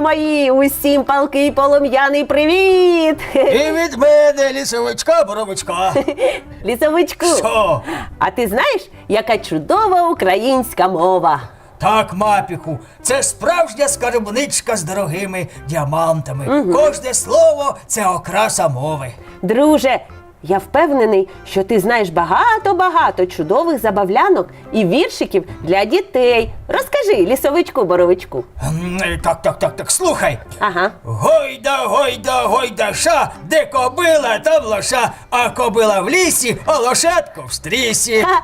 мої, усім палкий полум'яний привіт! І від мене лісовичка боровичка. Лісовичку, Що? а ти знаєш, яка чудова українська мова? Так, мапіку, це справжня скарбничка з дорогими діамантами. Кожне слово це окраса мови. Друже, я впевнений, що ти знаєш багато-багато чудових забавлянок і віршиків для дітей. Розкажи лісовичку боровичку. М, е, Так, так, так, так, слухай. Ага. Гойда, гойда, гойда, ша, де кобила, там лоша, а кобила в лісі, а лошадка в стрісі. Ха,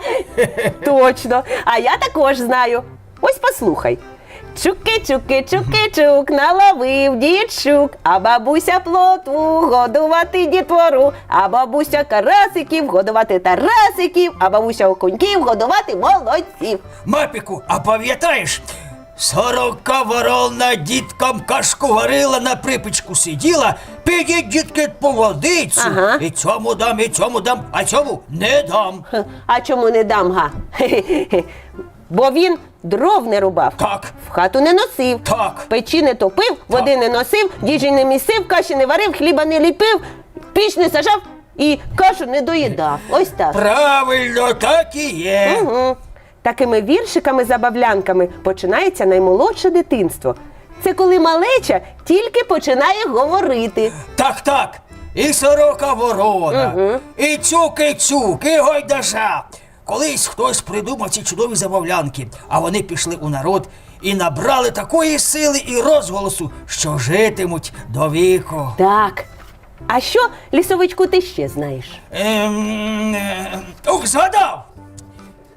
Точно. А я також знаю. Ось послухай. Чуки, чуки, чуки, чук, наловив дід щук, а бабуся плотву годувати дітвору, а бабуся карасиків годувати тарасиків, а бабуся окуньків годувати молодців. Мапіку, а пам'ятаєш? Сорока ворона діткам кашку варила, на припічку сиділа, підіть, дітки, по водицю. Ага. І цьому дам, і цьому дам, а цьому не дам. А чому не дам га? Бо він дров не рубав, Так, в хату не носив, Так. печі не топив, води не носив, їжі не місив, каші не варив, хліба не ліпив, піч не сажав і кашу не доїдав. Ось так. правильно, так і є. Угу. Такими віршиками-забавлянками починається наймолодше дитинство. Це коли малеча тільки починає говорити. Так, так. І сорока ворона, і цюк, і цюк, і гойдаша. Колись хтось придумав ці чудові забавлянки, а вони пішли у народ і набрали такої сили і розголосу, що житимуть до віку. Так. А що, лісовичку, ти ще знаєш? Ем, е, ух, згадав!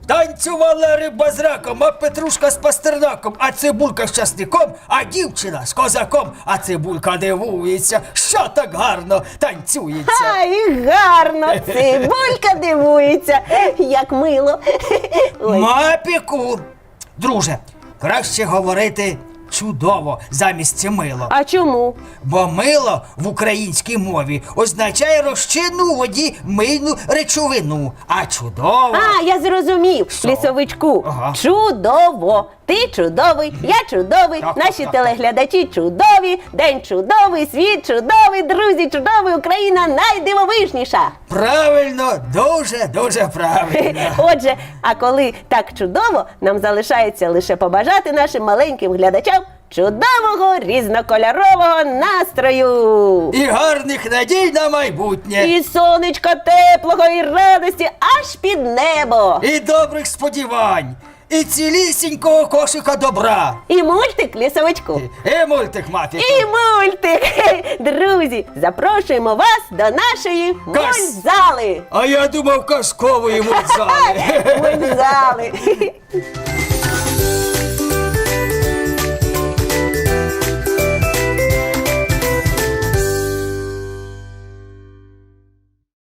Танцювала риба з раком, а петрушка з пастернаком, а цибулька з часником, а дівчина з козаком, а цибулька дивується, що так гарно танцюється. А, і гарно! Цибулька дивується, як мило. Ой. Мапіку! Друже, краще говорити чудово замість мило. А чому? Бо мило в українській мові означає розчинну у воді мильну речовину, а чудово. А, я зрозумів, лісовичку. Ага. Чудово! Ти чудовий, я чудовий, наші телеглядачі чудові, день чудовий, світ чудовий, друзі чудовий, Україна найдивовижніша. Правильно, дуже, дуже правильно. Отже, а коли так чудово, нам залишається лише побажати нашим маленьким глядачам чудового різнокольорового настрою. І гарних надій на майбутнє. І сонечка теплого і радості аж під небо. І добрих сподівань. І цілісінького кошика добра. І мультик лісовичку. І мультик мати. І мультик. Друзі, запрошуємо вас до нашої Кас. мультзали. А я думав казкової мультзали. Мультзали.